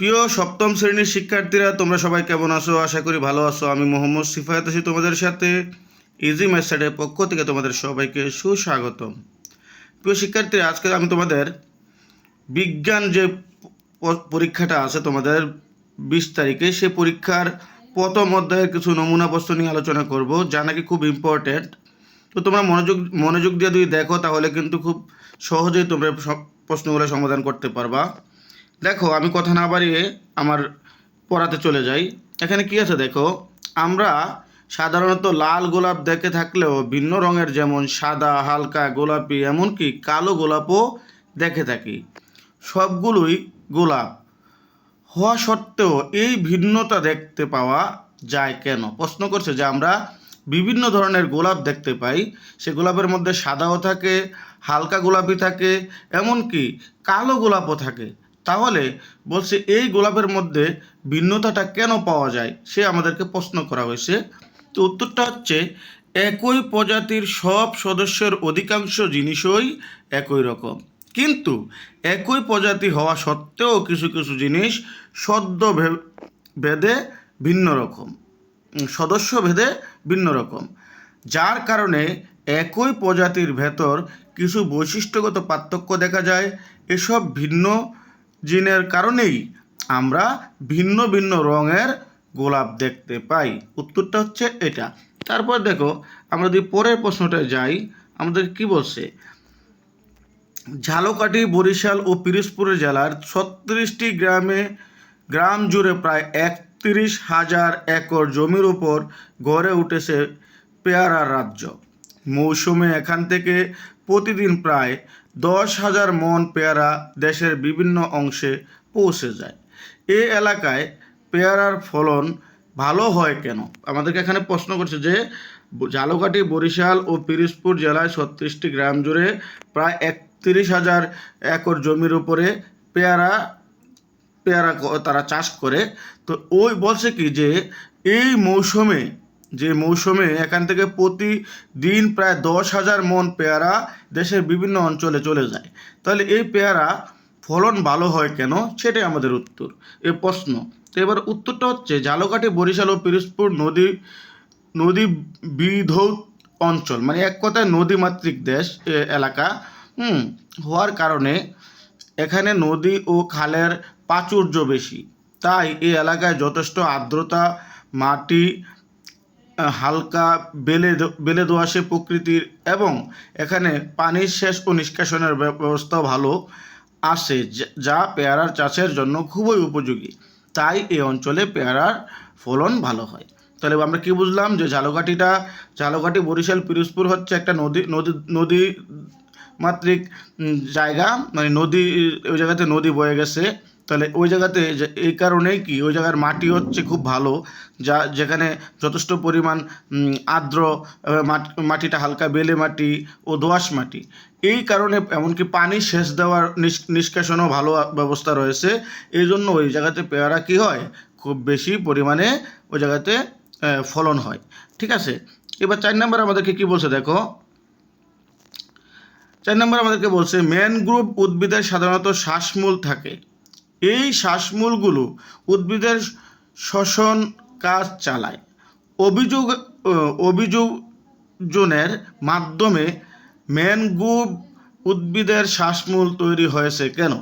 প্রিয় সপ্তম শ্রেণির শিক্ষার্থীরা, তোমরা সবাই কেমন আছো? আশা করি ভালো আছো। আমি মোহাম্মদ সিফায়াত আছি তোমাদের সাথে। ইজি ম্যাথসেটের পক্ষ থেকে তোমাদের সবাইকে সুস্বাগতম। প্রিয় শিক্ষার্থীরা আজকে আমি তোমাদের বিজ্ঞান যে পরীক্ষাটা আছে তোমাদের বিশ তারিখে, সে পরীক্ষার প্রথম অধ্যায়ের কিছু নমুনা প্রশ্ন নিয়ে আলোচনা করব। যা নাকি খুব ইম্পর্ট্যান্ট তো তোমরা মনোযোগ মনোযোগ দিয়ে যদি দেখো, তাহলে কিন্তু খুব সহজেই তোমরা সব প্রশ্নগুলো সমাধান করতে পারবা। দেখো, আমি কথা না বাড়িয়ে আমার পড়াতে চলে যাই। এখানে কি আছে দেখো? আমরা সাধারণত লাল গোলাপ দেখে থাকলেও ভিন্ন রঙের যেমন সাদা, হালকা, গোলাপি, এমনকি কালো গোলাপও দেখে থাকি। সবগুলোই গোলাপ। হওয়া সত্ত্বেও এই ভিন্নতা দেখতে পাওয়া যায় কেন? প্রশ্ন করছে যে আমরা বিভিন্ন ধরনের গোলাপ দেখতে পাই। সে গোলাপের মধ্যে সাদাও থাকে, হালকা গোলাপি থাকে, এমনকি কালো গোলাপও থাকে। তাহলে বলছে, এই গোলাপের মধ্যে ভিন্নতাটা কেন পাওয়া যায়? সে আমাদেরকে প্রশ্ন করা হয়েছে। তো উত্তরটা হচ্ছে, একই প্রজাতির সব সদস্যের অধিকাংশ জিনিসই একই রকম। কিন্তু একই প্রজাতি হওয়া সত্ত্বেও কিছু কিছু জিনিস সদ্য ভেদে ভিন্ন রকম। সদস্য ভেদে ভিন্ন রকম। যার কারণে একই প্রজাতির ভেতর কিছু বৈশিষ্ট্যগত পার্থক্য দেখা যায়। এসব ভিন্ন জিনের কারণেই আমরা ভিন্ন ভিন্ন রঙের গোলাপ দেখতে পাই। উত্তরটা হচ্ছে এটা। তারপর দেখো, আমরা যদি পরের প্রশ্নটায় যাই, আমাদের কি বলছে? ঝালকাঠি, বরিশাল ও পিরোজপুর জেলার ছত্রিশটি গ্রামে গ্রাম জুড়ে প্রায় একত্রিশ হাজার একর জমির উপর গড়ে উঠেছে পেয়ারার রাজ্য। মৌসুমে এখান থেকে প্রতিদিন প্রায় দশ হাজার মন পেয়ারা দেশের বিভিন্ন অংশে পৌঁছে যায়। এ এলাকায় পেয়ারার ফলন ভালো হয় কেন? আমাদেরকে এখানে প্রশ্ন করছে যে ঝালকাঠি বরিশাল ও পিরোজপুর জেলায় ছত্রিশটি গ্রাম জুড়ে প্রায় একত্রিশ হাজার একর জমির উপরে পেয়ারা পেয়ারা তারা চাষ করে। তো ওই বলছে কি যে, এই মৌসুমে যে মৌসুমে এখান থেকে প্রতিদিন প্রায় দশ হাজার মন পেয়ারা দেশের বিভিন্ন অঞ্চলে চলে যায়। তাহলে এই পেয়ারা ফলন ভালো হয় কেন? সেটাই আমাদের উত্তর। এ প্রশ্ন। তো এবার উত্তরটা হচ্ছে ঝালকাঠি বরিশাল ও পিরোজপুর নদী নদী বিধৌত অঞ্চল। মানে এক কথায় নদীমাতৃক দেশ এলাকা। হুম, হওয়ার কারণে এখানে নদী ও খালের প্রাচুর্য বেশি। তাই এই এলাকায় যথেষ্ট আর্দ্রতা, মাটি হালকা বেলে বেলে দোয়াশে প্রকৃতির এবং এখানে পানির শেষ ও নিষ্কাশনের ব্য- ব্যবস্থাও ভালো আসে যা- যা পেয়ারার চাষের জন্য খুবই উপযোগী। তাই এই অঞ্চলে পেয়ারার ফলন ভালো হয়। তাহলে আমরা কি বুঝলাম যে ঝালকাঠিটা, ঝালকাঠি, বরিশাল, পিরোজপুর হচ্ছে একটা নদী নদী নদী মাত্রিক জায়গা। মানে নদী, ওই জায়গাতে নদী বয়ে গেছে। তাহলে ওই জায়গাতে এই কারণেই কি, ওই জায়গার মাটি হচ্ছে খুব ভালো, যা, যেখানে যথেষ্ট পরিমাণ আর্দ্র মাটিটা হালকা বেলে মাটি ও দোআঁশ মাটি। এই কারণে এমনকি পানি সেচ দেওয়ার নিষ্কাশনও ভালো ব্যবস্থা রয়েছে। এই জন্য ওই জায়গাতে পেয়ারা কি হয়? খুব বেশি পরিমাণে ওই জায়গাতে ফলন হয়। ঠিক আছে? এবার চার নম্বর আমাদেরকে কি বলছে দেখো? চার নম্বর আমাদেরকে বলছে, ম্যানগ্রোভ উদ্ভিদের সাধারণত শ্বাসমূল থাকে। এই শ্বাসমূলগুলো উদ্ভিদের শ্বসন কাজ চালায়। অভিযোগ আহ, অভিযোজনের মাধ্যমে ম্যানগ্রোভ উদ্ভিদের শ্বাসমূল তৈরি হয়েছে কেন?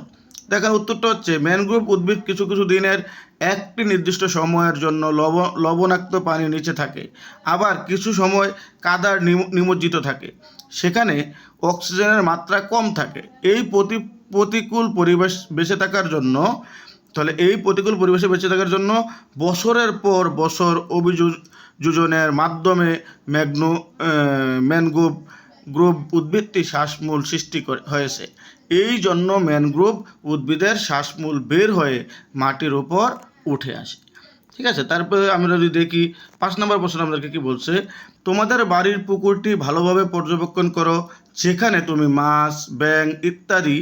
দেখেন উত্তরটা হচ্ছে ম্যানগ্রোভ উদ্ভিদ কিছু কিছু দিনের একটি নির্দিষ্ট সময়ের জন্য লব লবণাক্ত পানি নিচে থাকে। আবার কিছু সময় কাদার নিম- নিমজ্জিত থাকে। সেখানে অক্সিজেনের মাত্রা কম থাকে। এই প্রতি প্রতিকূল পরিবেশ বেঁচে থাকার জন্য, তাহলে এই প্রতিকূল পরিবেশে বেঁচে থাকার জন্য বছরের পর বছর অভিযোজনের মাধ্যমে ম্যাগনো ম্যানগ্রোভ গ্রোভ উদ্ভিদটি শ্বাসমূল সৃষ্টি হয়েছে। এই জন্য ম্যানগ্রোভ উদ্ভিদের শ্বাসমূল বের হয়ে মাটির ওপর উঠে আসে। ঠিক আছে? তারপরে আমরা যদি দেখি, পাঁচ নম্বর প্রশ্ন আমাদেরকে কি বলছে? তোমাদের বাড়ির পুকুরটি ভালোভাবে পর্যবেক্ষণ করো, যেখানে তুমি মাছ ব্যাং ইত্যাদি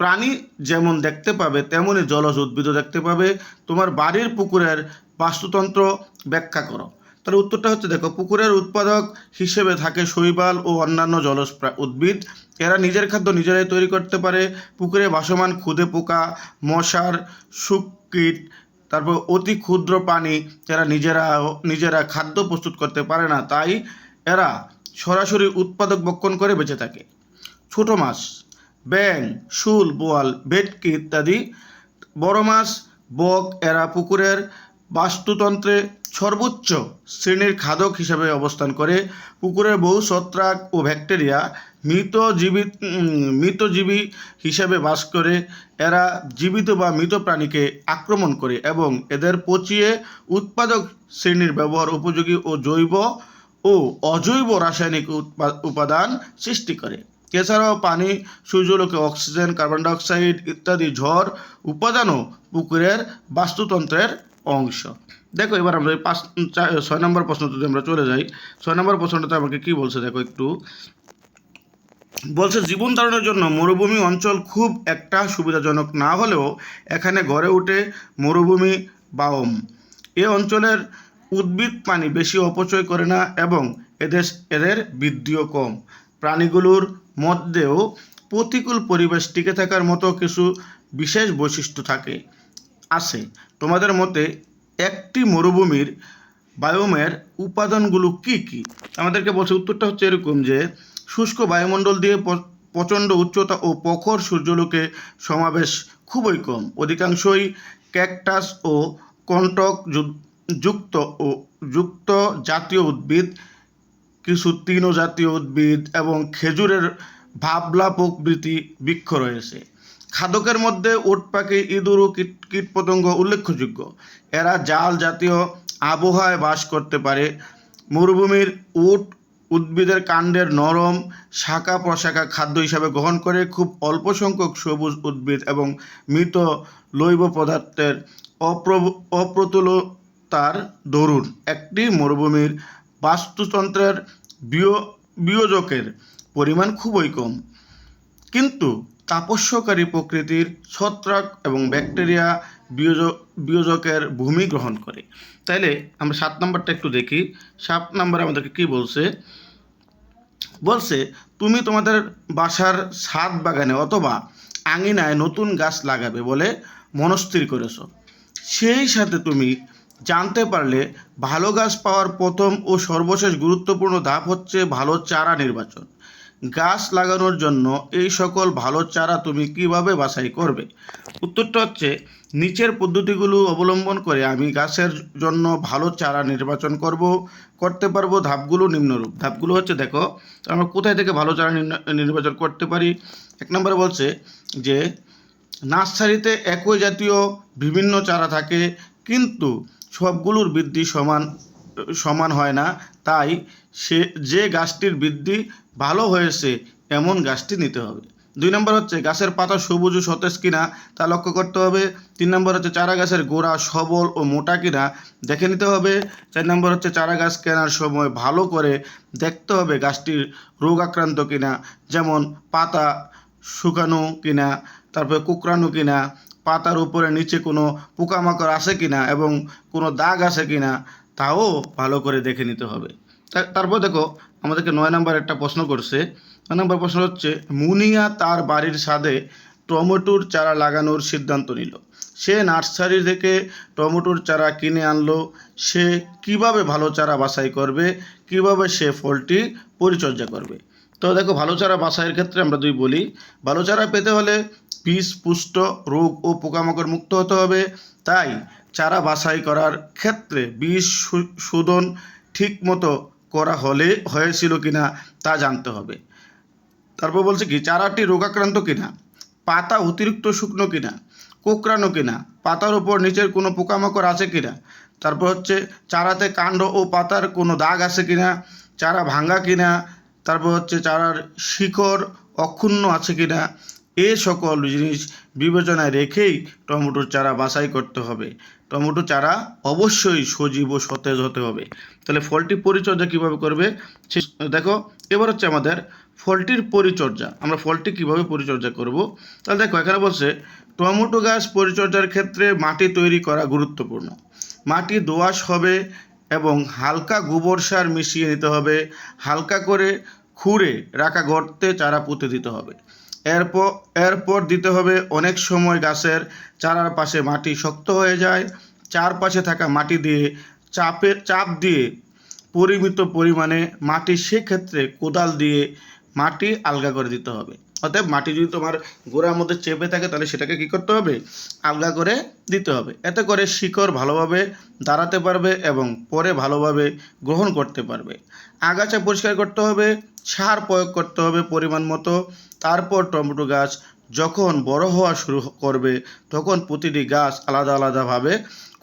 প্রাণী যেমন দেখতে পাবে, তেমনই জলজ উদ্ভিদও দেখতে পাবে। তোমার বাড়ির পুকুরের বাস্তুতন্ত্র ব্যাখ্যা করো। তাহলে উত্তরটা হচ্ছে দেখো, পুকুরের উৎপাদক হিসেবে থাকে শৈবাল ও অন্যান্য জলজ উদ্ভিদ। এরা নিজের খাদ্য নিজেরাই তৈরি করতে পারে। পুকুরে ভাসমান খুদে পোকা, মশার সুকীট তারপর অতি ক্ষুদ্র প্রাণী এরা নিজেরা নিজেরা খাদ্য প্রস্তুত করতে পারে না। তাই এরা সরাসরি উৎপাদক বক্ষণ করে বেঁচে থাকে। ছোট মাছ ব্যাং শুল, বোয়াল, ভেটকি ইত্যাদি। বড় মাছ বক, এরা পুকুরের বাস্তুতন্ত্রে সর্বোচ্চ শ্রেণির খাদক হিসাবে অবস্থান করে। পুকুরের বহু ছত্রাক ও ব্যাকটেরিয়া মৃত জীবিত মৃতজীবী হিসাবে বাস করে। এরা জীবিত বা মৃত প্রাণীকে আক্রমণ করে এবং এদের পচিয়ে উৎপাদক শ্রেণির ব্যবহার উপযোগী ও জৈব ও অজৈব রাসায়নিক উপাদান সৃষ্টি করে। এছাড়াও পানি সূর্যলোকে অক্সিজেন, কার্বন ডাইঅক্সাইড ইত্যাদি ঝড়, উপাদানও পুকুরের বাস্তুতন্ত্রের অংশ। দেখো, এবার আমরা পাঁচ ছয় নম্বর প্রশ্ন যদি আমরা চলে যাই। ছয় নম্বর প্রশ্নটাতে আমাকে কি বলছে দেখো একটু। বলছে, জীবন ধারণের জন্য মরুভূমি অঞ্চল খুব একটা সুবিধাজনক না হলেও এখানে গড়ে ওঠে মরুভূমি বাওম। এ অঞ্চলের উদ্ভিদ পানি বেশি অপচয় করে না এবং এদের এদের বৃদ্ধিও কম। প্রাণীগুলোর মধ্যেও প্রতিকূল পরিবেশ টিকে থাকার মতো কিছু বিশেষ বৈশিষ্ট্য থাকে। আছে। তোমাদের মতে একটি মরুভূমির বায়োমের উপাদানগুলো কি কি? আমাদেরকে বলছে, উত্তরটা হচ্ছে এরকম যে, শুষ্ক বায়ুমণ্ডল দিয়ে প্রচণ্ড উচ্চতা ও প্রখর সূর্যলোকে সমাবেশ খুবই কম। অধিকাংশই ক্যাকটাস ও কন্টক যুক্ত ও যুক্ত জাতীয় উদ্ভিদ কিছু তৃণ জাতীয় উদ্ভিদ এবং খেজুরের ভাবলা প্রকৃতি বৃক্ষ রয়েছে। খাদকের মধ্যে উট পাখি ইঁদুর ও কীট, কীটপতঙ্গ উল্লেখযোগ্য। এরা জাল জাতীয় আবহাওয়ায় বাস করতে পারে। মরুভূমির উট উদ্ভিদের কাণ্ডের নরম শাখা প্রশাখা খাদ্য হিসাবে গ্রহণ করে খুব অল্প সংখ্যক সবুজ উদ্ভিদ এবং মৃত লৈব পদার্থের অপ্রতুলতার দরুন একটি মরুভূমির বাস্তুতন্ত্রের বিয় বিয়োজকের পরিমাণ খুবই কম। কিন্তু তাপস্যকারী প্রকৃতির ছত্রাক এবং ব্যাকটেরিয়া বিয়োজক বিয়োজকের ভূমি গ্রহণ করে। তাইলে আমরা সাত নম্বরটা একটু দেখি। সাত নম্বরে আমাদেরকে কি বলছে? বলছে, তুমি তোমাদের বাসার ছাদ বাগানে অথবা আঙিনায় নতুন গাছ লাগাবে বলে মনস্থির করেছ। সেই সাথে তুমি জানতে পারলে ভালো গাছ পাওয়ার প্রথম ও সর্বশেষ গুরুত্বপূর্ণ ধাপ হচ্ছে ভালো চারা নির্বাচন। গাছ লাগানোর জন্য এই সকল ভালো চারা তুমি কীভাবে বাছাই করবে? উত্তরটা হচ্ছে, নিচের পদ্ধতিগুলো অবলম্বন করে আমি গাছের জন্য ভালো চারা নির্বাচন করব, করতে পারব ধাপগুলো নিম্নরূপ। ধাপগুলো হচ্ছে দেখো, আমরা কোথায় থেকে ভালো চারা নির্বাচন করতে পারি? এক নম্বরে বলছে যে, নার্সারিতে একই জাতীয় বিভিন্ন চারা থাকে, কিন্তু সবগুলোর বৃদ্ধি সমান সমান হয় না। তাই সে, যে গাছটির বৃদ্ধি ভালো হয়েছে, এমন গাছটি নিতে হবে। দুই নম্বর হচ্ছে, গাছের পাতা সবুজ ও সতেজ কিনা, তা লক্ষ্য করতে হবে। তিন নম্বর হচ্ছে চারা গাছের গোড়া সবল ও মোটা কিনা, দেখে নিতে হবে। চার নম্বর হচ্ছে চারা গাছ কেনার সময় ভালো করে দেখতে হবে গাছটির রোগ আক্রান্ত কিনা, যেমন পাতা শুকানো কিনা, তারপরে কুকরানো কিনা পাতার উপরে নিচে কোনো পোকামাকড় আছে কিনা এবং কোনো দাগ আছে কিনা তাও ভালো করে দেখে নিতে হবে। তারপর দেখো, আমাদেরকে নয় নম্বর একটা প্রশ্ন করছে। নয় নম্বর প্রশ্ন হচ্ছে, মুনিয়া তার বাড়ির ছাদে টমেটোর চারা লাগানোর সিদ্ধান্ত নিল। সে নার্সারি থেকে টমেটোর চারা কিনে আনলো। সে কীভাবে ভালো চারা বাছাই করবে? কীভাবে সে ফলটি পরিচর্যা করবে? তো দেখো, ভালো চারা বাছাইয়ের ক্ষেত্রে আমরা দুই বলি, ভালো চারা পেতে হলে বীজ পুষ্ট রোগ ও পোকামাকড় মুক্ত হতে হবে। তাই চারা বাছাই করার ক্ষেত্রে বিষ শোধন ঠিক মতো করা হলে, হয়েছিল কিনা তা জানতে হবে। তারপর বলছে কি, চারাটি রোগাক্রান্ত কিনা? পাতা অতিরিক্ত শুকনো কিনা? কোকড়ানো কিনা? পাতার উপর নিচের কোনো পোকামাকড় আছে কিনা? তারপর হচ্ছে, চারাতে কাণ্ড ও পাতার কোনো দাগ আছে কিনা? চারা ভাঙ্গা কিনা? তারপর হচ্ছে, চারার শিকড় অক্ষুণ্ণ আছে কিনা? এ সকল জিনিস বিবেচনায় রেখেই টমেটোর চারা বাছাই করতে হবে। টমেটো চারা অবশ্যই সজীব ও সতেজ হতে হবে। তাহলে ফলটি পরিচর্যা কীভাবে করবে? সে- দেখো, এবার হচ্ছে আমাদের ফলটির পরিচর্যা। আমরা ফলটি কীভাবে পরিচর্যা করব? তাহলে দেখো, এখানে বলছে, টমেটো গাছ পরিচর্যার ক্ষেত্রে মাটি তৈরি করা গুরুত্বপূর্ণ। মাটি দোআঁশ হবে এবং হালকা গোবর সার মিশিয়ে নিতে হবে। হালকা করে খুঁড়ে রাখা গর্তে চারা পুঁতে দিতে হবে। এরপর এরপর দিতে হবে অনেক সময় গাছের চারার পাশে মাটি শক্ত হয়ে যায়। চারপাশে থাকা মাটি দিয়ে চাপে, চাপ দিয়ে পরিমিত পরিমাণে মাটি সেক্ষেত্রে কোদাল দিয়ে মাটি আলগা করে দিতে হবে। অতএব মাটি যদি তোমার গোড়ার মধ্যে চেপে থাকে, তাহলে সেটাকে কি করতে হবে? আলগা করে দিতে হবে। এতে করে শিকড় ভালোভাবে দাঁড়াতে পারবে এবং পরে ভালোভাবে গ্রহণ করতে পারবে। আগাছা পরিষ্কার করতে হবে, সার প্রয়োগ করতে হবে পরিমাণ মতো। তারপর টমেটো গাছ যখন বড় হওয়া শুরু করবে, তখন প্রতিটি গাছ আলাদা আলাদাভাবে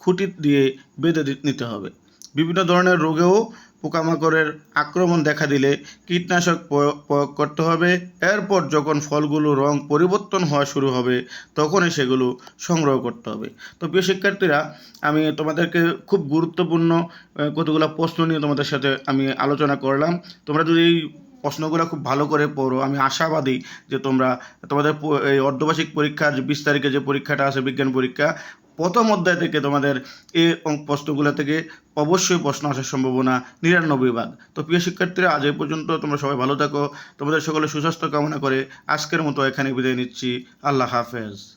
খুঁটি দিয়ে বেঁধে নিতে হবে। বিভিন্ন ধরনের রোগেও পোকামাকড়ের আক্রমণ দেখা দিলে কীটনাশক প্রয়োগ করতে হবে। এরপর যখন ফলগুলো রং পরিবর্তন হওয়া শুরু হবে, তখনই সেগুলো সংগ্রহ করতে হবে। তো প্রিয় শিক্ষার্থীরা, আমি তোমাদেরকে খুব গুরুত্বপূর্ণ কতগুলো প্রশ্ন নিয়ে তোমাদের সাথে আমি আলোচনা করলাম। তোমরা যদি এই প্রশ্নগুলো খুব ভালো করে পড়ো। আমি আশাবাদী যে তোমরা, তোমাদের এই অর্ধবার্ষিক পরীক্ষার বিশ তারিখে যে পরীক্ষাটা আছে, বিজ্ঞান পরীক্ষা, প্রথম অধ্যায় থেকে তোমাদের এই প্রশ্নগুলো থেকে অবশ্যই প্রশ্ন আসার সম্ভাবনা নিরানব্বই ভাগ তো প্রিয় শিক্ষার্থীরা, আজ এই পর্যন্ত তোমরা সবাই ভালো থাকো। তোমাদের সকলে সুস্বাস্থ্য কামনা করে আজকের মতো এখানে বিদায় নিচ্ছি। আল্লাহ হাফেজ।